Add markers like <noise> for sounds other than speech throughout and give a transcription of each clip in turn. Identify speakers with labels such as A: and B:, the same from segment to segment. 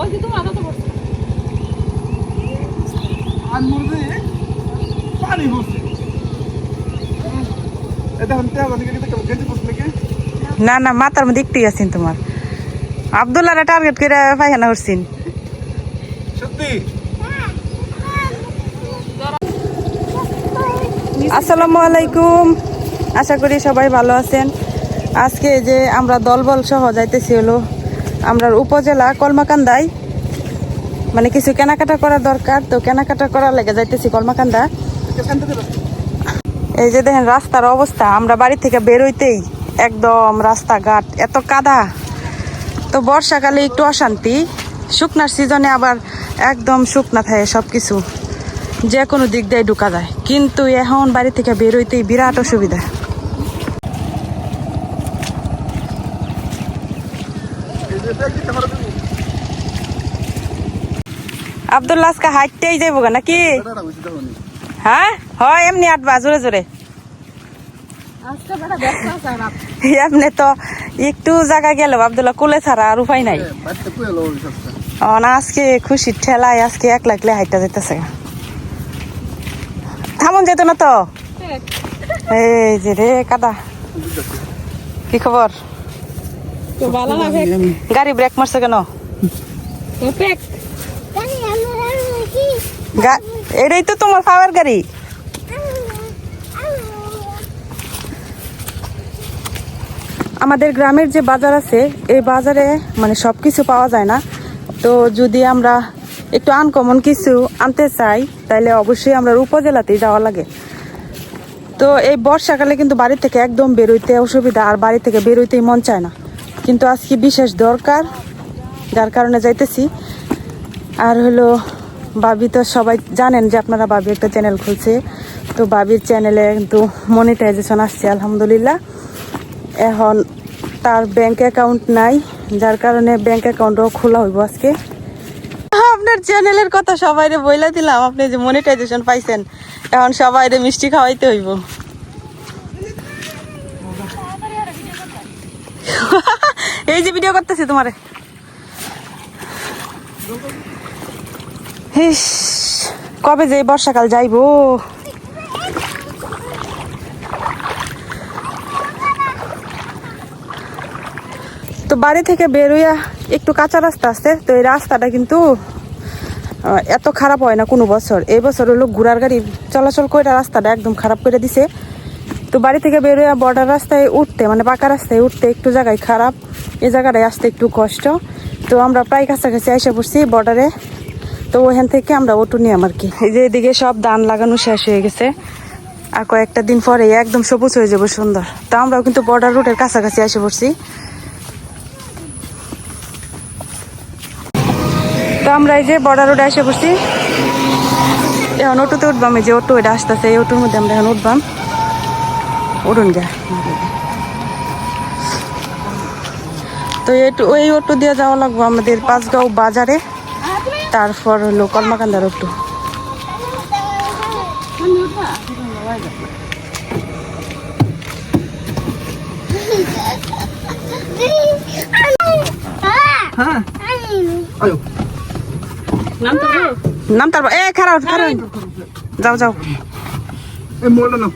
A: ওই যে তোমার আদা তো করছে
B: আর মুরগি পানি বসে এটা হন্তে হবে নাকি এটা গেছে বসে নাকি?
C: না না মাথার মধ্যে একটু আছেন তোমার। আবদুল্লাহরা টার্গেট করে পায়খানা করছেন।
B: সত্যি?
C: আসসালামু আলাইকুম। আশা করি সবাই ভালো আছেন। আজকে যে আমরা দলবল সহ যাইতেছি হলো। আমরা উপজেলা কলমাকান্দায় মানে কিছু কেনাকাটা করা দরকার, তো কেনাকাটা করার লেগে যাইতেছি কলমাকান্দা। এই যে দেখেন রাস্তার অবস্থা, আমরা বাড়ি থেকে বেরোইতেই একদম রাস্তাঘাট এত কাদা। তো বর্ষাকালে একটু অশান্তি, শুকনার সিজনে আবার একদম শুকনা থাকে সব কিছু যে কোনো দিক দিয়ে ঢুকা যায়। কিন্তু এখন বাড়ি থেকে বেরোইতেই বিরাট অসুবিধা। আব্দুল্লাহ আজকে হাইটটাই যাইব গা নাকি? হ্যাঁ? হয় এমনি আটবা জোরে জোরে। এমনি তো একটু জায়গা গেল আব্দুল্লাহ কুলে ছাড়া আর উপায় নাই। আজকে খুশির ঠেলায় আজকে এক লাগলে হাইটটা যেতেছে থামুন যেত না তো। এই যে রে কাদা। কি খবর?
A: তো ভালো না
C: গাড়ি ব্রেক মারছে কেন? এটাই তো তোমার পাওয়ার গাড়ি। আমাদের গ্রামের যে বাজার আছে এই বাজারে মানে সব কিছু পাওয়া যায় না। তো যদি আমরা একটু আনকমন কিছু আনতে চাই তাহলে অবশ্যই আমরা উপজেলাতেই যাওয়া লাগে। তো এই বর্ষাকালে কিন্তু বাড়ি থেকে একদম বেরোইতে অসুবিধা আর বাড়ি থেকে বেরোইতেই মন চায় না। কিন্তু আজকে বিশেষ দরকার, যার কারণে যাইতেছি। আর হলো বাবি তো সবাই জানেন যে আপনারা বাবি একটা চ্যানেল খুলছে। তো বাবির চ্যানেলে কিন্তু মনিটাইজেশন আসছে, আলহামদুলিল্লাহ। এখন তার ব্যাংক অ্যাকাউন্ট নাই, যার কারণে ব্যাংক অ্যাকাউন্টও খোলা হইব আজকে। আপনার চ্যানেলের কথা সবাইরে বইলা দিলাম, আপনি যে মনিটাইজেশন পাইছেন, এখন সবাইরে মিষ্টি খাওয়াইতে হইব। এই যে ভিডিও করতেছি তোমারে। কবে যে বর্ষাকাল যাইবো। তো বাড়ি থেকে বেরোয়া একটু কাঁচা রাস্তা আছে, তো এই রাস্তাটা কিন্তু এত খারাপ হয় না কোনো বছর। এই বছর হলো ঘোড়ার গাড়ি চলাচল করে রাস্তাটা একদম খারাপ করে দিছে। তো বাড়ি থেকে বেরোয়া বর্ডার রাস্তায় উঠতে মানে পাকা রাস্তায় উঠতে একটু জায়গায় খারাপ। এই জায়গাটায় আসতে একটু কষ্ট। তো আমরা প্রায় কাছাকাছি এসে পড়ছি বর্ডারে তো ওখান থেকে আমরা অটো নিলাম আর কি। এই যে এদিকে সব ধান লাগানো শেষ হয়ে গেছে। আর কয়েকটা দিন পরে একদম সবুজ হয়ে যাব সুন্দর। তো আমরাও কিন্তু বর্ডার রুটের কাছাকাছি এসে পড়ছি। তো আমরা এই যে বর্ডার রোডে এসে পড়ছি। এখন অটোতে উঠবাম, এই যে অটো এটা আসতেছে, এই অটোর মধ্যে আমরা এখন উঠবাম। উঠুন যা তো এই- ওই অটো দিয়ে যাওয়া লাগবো আমাদের পাঁচগাঁও বাজারে। তারপর হলো কলমাকান্দার অটো
B: হ্যাঁ।
A: নাম
C: তারপর এ খারাপ খারাপ যাও যাও।
B: মোড়
A: খারাপ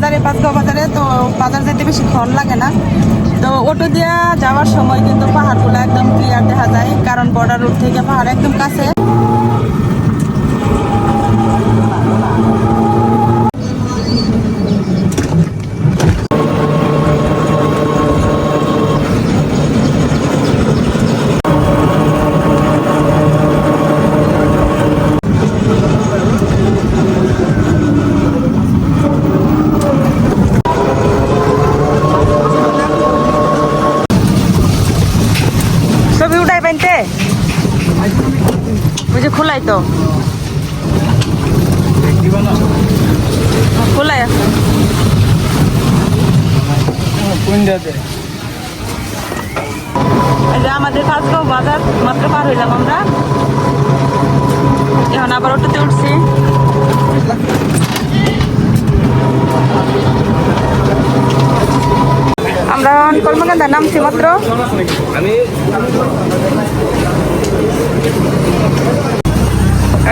C: বাজারে, পাঁচগাঁও বাজারে, তো বাজার যেতে বেশি ক্ষণ লাগে না। তো অটো দিয়া যাওয়ার সময় কিন্তু পাহাড়গুলো একদম ক্লিয়ার দেখা যায়, কারণ বর্ডার রোড থেকে পাহাড় একদম কাছে ছবি উঠাই পাইতে ওই যে খোলাই তো খোলাই আছে যে আমাদের পাঁচগাঁও বাজার মাত্র পার হইলাম আমরা। এখন আবার অটোতে উঠছি। আমরা কলমাকান্দা নামছি মাত্র।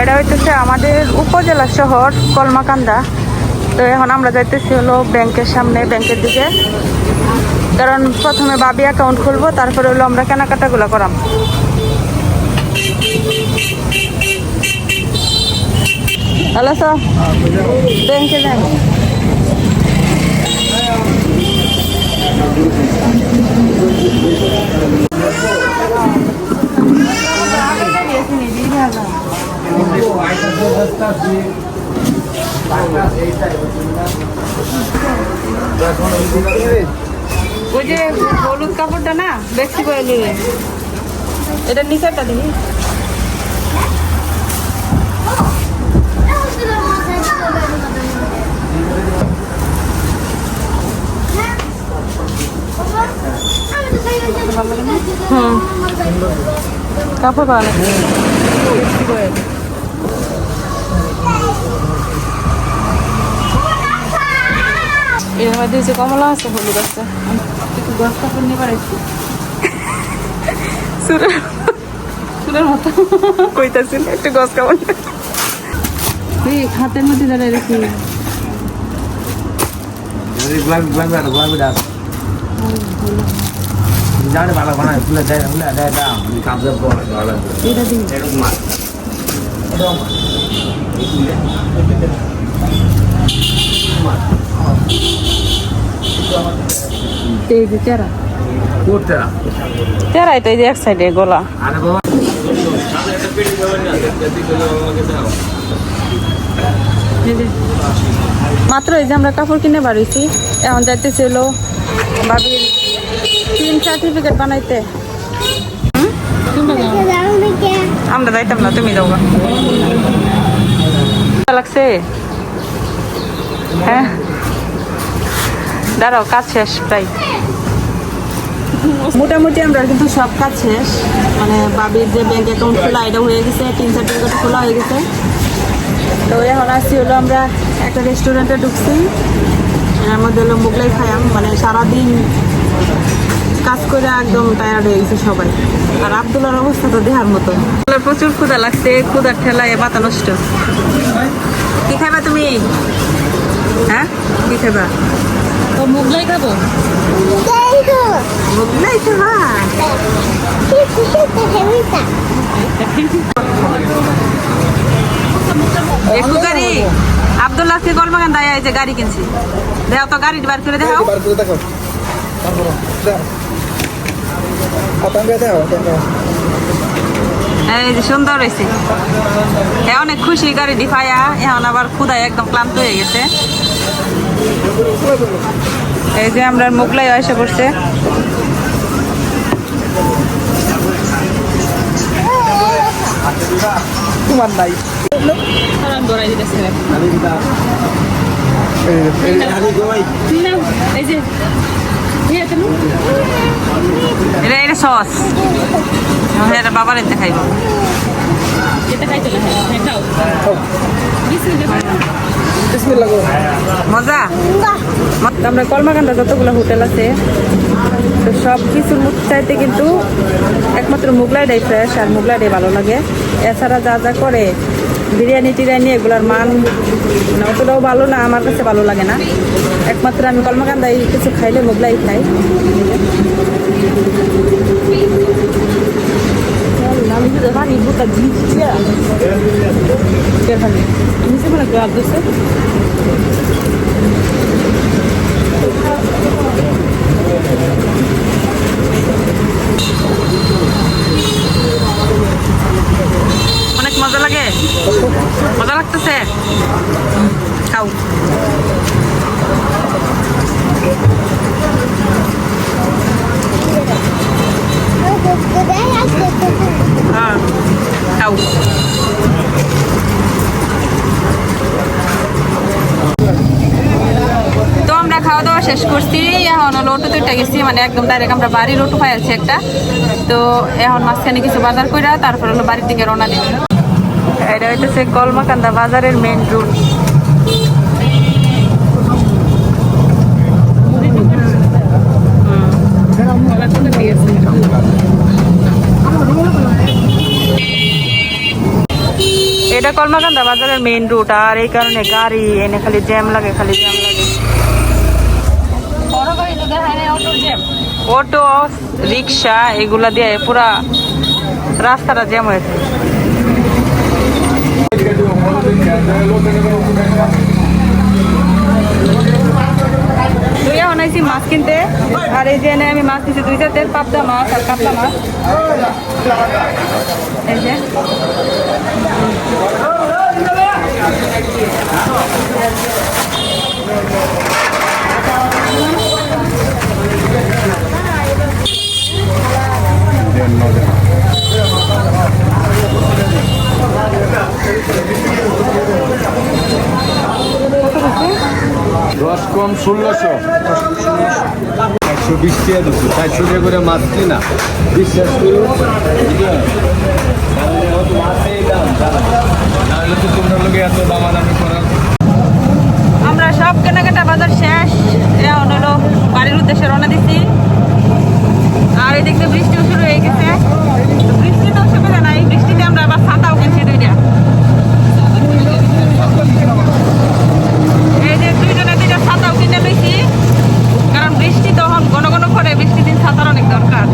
C: এটা হইতেছে আমাদের উপজেলা শহর কলমাকান্দা। তো এখন আমরা যাইতেছি হলো ব্যাংকের সামনে ব্যাংকের দিকে কারণ প্রথমে বাবি অ্যাকাউন্ট খুলবো তারপরে হলো আমরা কেনাকাটাগুলো করাম হ্যালো স্যার ব্যাংকে যান ওই যে হলুদ কাপড়টা না বেশি করে নিয়ে এটা নিচেরটা দিই হুম। কাপড় ভালো এর মধ্যে যে কমলা আছে হলুদ আছে। একটু গছ কাপড় নিয়ে পারাইছি সুরের সুরের মতো। কইতাছি না, একটু গছ কাপড় এই হাতের মধ্যে দাঁড়ায় রেখি।
D: জানে ভালো বানায় ফুলে দেয় ফুলে দেয় দাম কাপড় পরে
C: এটা দিন
D: মাছ।
C: এই যে তেরা। তেরাই তো এই যে এক সাইডে গলা। মাত্র এই যে আমরা কাপড় কিনে বাড়িছি এখন যাইতেছি হলো বাবির তিন সার্টিফিকেট বানাইতে? আমরা যাইতাম না তুমি যাও গা। লাগছে? হ্যাঁ। দাঁড়াও কাজ শেষ প্রায় <laughs> মোটামুটি আমরা কিন্তু সব কাজ শেষ। মানে বাবির যে ব্যাংক অ্যাকাউন্ট খোলা এটা হয়ে গেছে তিন চার সার্টিফিকেট খোলা হয়ে গেছে। তো এখন আসছি হলো আমরা একটা রেস্টুরেন্টে ঢুকছি। এর মধ্যে হলো মোগলাই খাইয়াম মানে সারাদিন কাজ করে একদম টায়ার্ড হয়ে গেছে সবাই। আর আবদুল্লার অবস্থা তো দেহার মতো। প্রচুর ক্ষুদা লাগছে ক্ষুদার ঠেলায় মাথা নষ্ট। কি খাইবা তুমি? হ্যাঁ? কি খাইবা?
A: তো মুগলাই খাব?
C: মোগলাই খাবা একটু গাড়ি আবদুল্লাহ আজকে দায় এই যে গাড়ি কিনছি। দেখাও তো গাড়ি বার করে দেখাও। এই যে সুন্দর হয়েছে। অনেক খুশি গাড়ি ডিফাইয়া এখন আবার ক্ষুদায় একদম ক্লান্ত হয়ে গেছে। এই যে আমরা মোগলাই এসে পড়ছে।
B: তোমার নাই।
C: এটা এটা সস। এটা বাবার এতে খাইব
A: এটা খাইতে হ্যাঁ খাও।
B: বিসমিল্লাহ। করো
C: মজা? আমরা কলমাকান্দা যতগুলো হোটেল আছে, তো সব কিছুর চাইতে কিন্তু একমাত্র মুগলাইটাই ফ্রেশ আর মুগলাইটাই ভালো লাগে। এছাড়া যা যা করে বিরিয়ানি টিরিয়ানি, এগুলোর মান মানে অতটাও ভালো না, আমার কাছে ভালো লাগে না। একমাত্র আমি কলমাকান্দায় কিছু খাইলে মুগলাই খাই। আমি যদি পানি বুটা দিচ্ছি নিচে মানে গাছ দিচ্ছে অনেক মজা লাগে। মজা লাগতেছে। খাও। হ্যাঁ খাও তো আমরা খাওয়া দাওয়া শেষ করছি। এখন লোটু তুইটা গেছি মানে একদম ডাইরেক্ট আমরা বাড়ির অটো পাইছি একটা। তো এখন মাঝখানে কিছু বাজার কইরা তারপর হলো বাড়ির দিকে রওনা দিই। এটা হইতেছে কলমাকান্দা বাজারের মেন রুট এটা কলমাকান্দা বাজারের মেইন রুট আর এই কারণে গাড়ি এনে খালি জ্যাম লাগে খালি জ্যাম লাগে। অটো রিক্সা এগুলা দিয়ে পুরা রাস্তাটা জ্যাম হয়েছে তুই এখন আইসি মাছ কিনতে আর এই যে আমি মাছ দিচ্ছি দুই জাতের পাবদা মাছ আর কাতলা মাছ। এই যে।
E: দশ কম ষোলোশো একশো বিশ টাকা দিচ্ছি, চারশো টাকা করে মাছ কিনা বিশ্বাস করুন? মাছের দাম
C: আমরা সব কেনাকাটা বাজার শেষ এখন হলো বাড়ির উদ্দেশ্যে রওনা দিচ্ছি আর এদিকে বৃষ্টিও শুরু হয়ে গেছে তো বৃষ্টি তো অসুবিধা নাই বৃষ্টিতে আমরা আবার ছাতাও কিনছি দুইটা এই যে দুইজনে দুইটা ছাতাও কিনে লইছি কারণ বৃষ্টি তখন ঘন ঘন পড়ে বৃষ্টি দিন ছাতার অনেক দরকার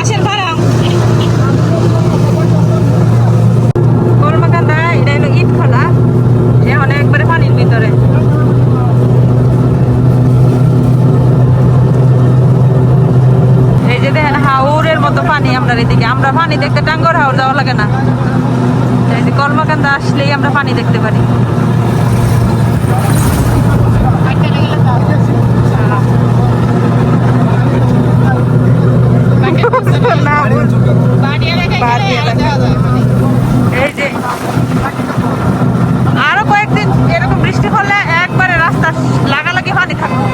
C: আসেন ভাড়া কলমাকান্দা এটা হলো ইট খোলা এখন একবারে পানির ভিতরে এই যে দেখেন হাওরের মতো পানি আমরা এদিকে আমরা পানি দেখতে টাঙ্গর হাওর যাওয়া লাগে না এই যে কলমাকান্দা আসলেই আমরা পানি দেখতে পারি না,
A: বাড়ি এলাকায়
C: বাড়ি
A: গেলে
C: এলাকায়।
A: যাওয়া যায় মানে।
C: এই যে আরও কয়েকদিন এরকম বৃষ্টি হলে একবারে রাস্তা লাগালাগি পানি থাকবে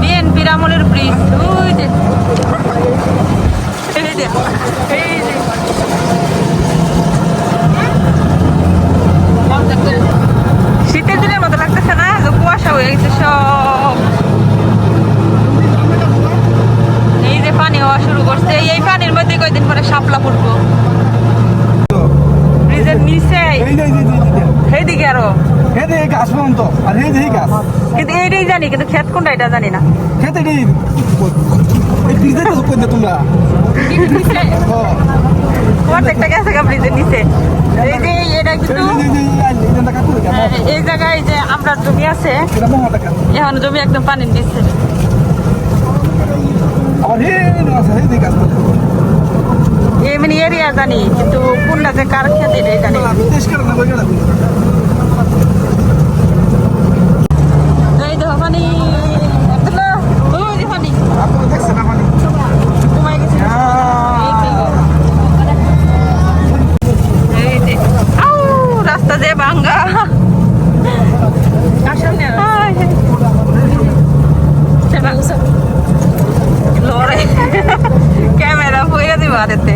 C: বিএনপির আমলের ব্রিজ ওই যে এই যে এই যে শীতের দিনের মতো লাগতেছে না যে কুয়াশা হয়ে গেছে সব এই যে পানি হওয়া শুরু করছে এই পানির মধ্যে কয়দিন পরে শাপলা ফুটবো ব্রিজের নিচে
B: এই যে এই যে, এই যে, এই যে।
C: সেইদিকে আরও
B: এই যে এই গাছ পর্যন্ত আর এই যে এই গাছ
C: কিন্তু এইটাই জানি কিন্তু ক্ষেত কোনটা এটা জানি না।
B: খেতে এই এই পিজে তো কই তোমরা।
C: প্রত্যেকটা গেছে গা ব্রিজের নিচে। এই যে এটা কিন্তু
B: এই
C: হ্যাঁ, জায়গায় যে আমরা জমি আছে এখন জমি একদম পানির নিচে।
B: এই
C: এমনি এরিয়া জানি কিন্তু কোনটা যে কার ক্ষেত এটাই জানি না।
B: বিদেশ করে না বই গেল
C: এই দেখো পানি আব্দুল্লাহ, ওই যে পানি
B: আপনারা দেখছেন না মানে
C: কমাই গেছে এই যে আউ রাস্তা যে ভাঙ্গা হায়। লড়াই ক্যামেরা পইরা দিব আরেতে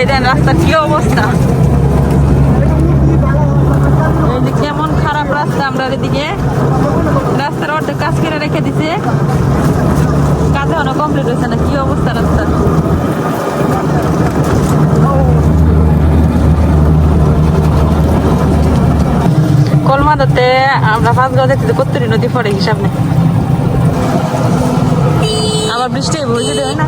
C: এই দেন রাস্তার কি অবস্থা এই যে কেমন খারাপ আমরা এদিকে রাস্তার অর্ধেক কাজ করে রেখে দিছে। কাজ এখনও কমপ্লিট হয়েছে না, কি অবস্থা রাস্তার? কলমাদাতে আমরা পাঁচ গাছ দেখতে কত্তরি নদী পড়ে হিসাব নেই আবার বৃষ্টি যদি হয় না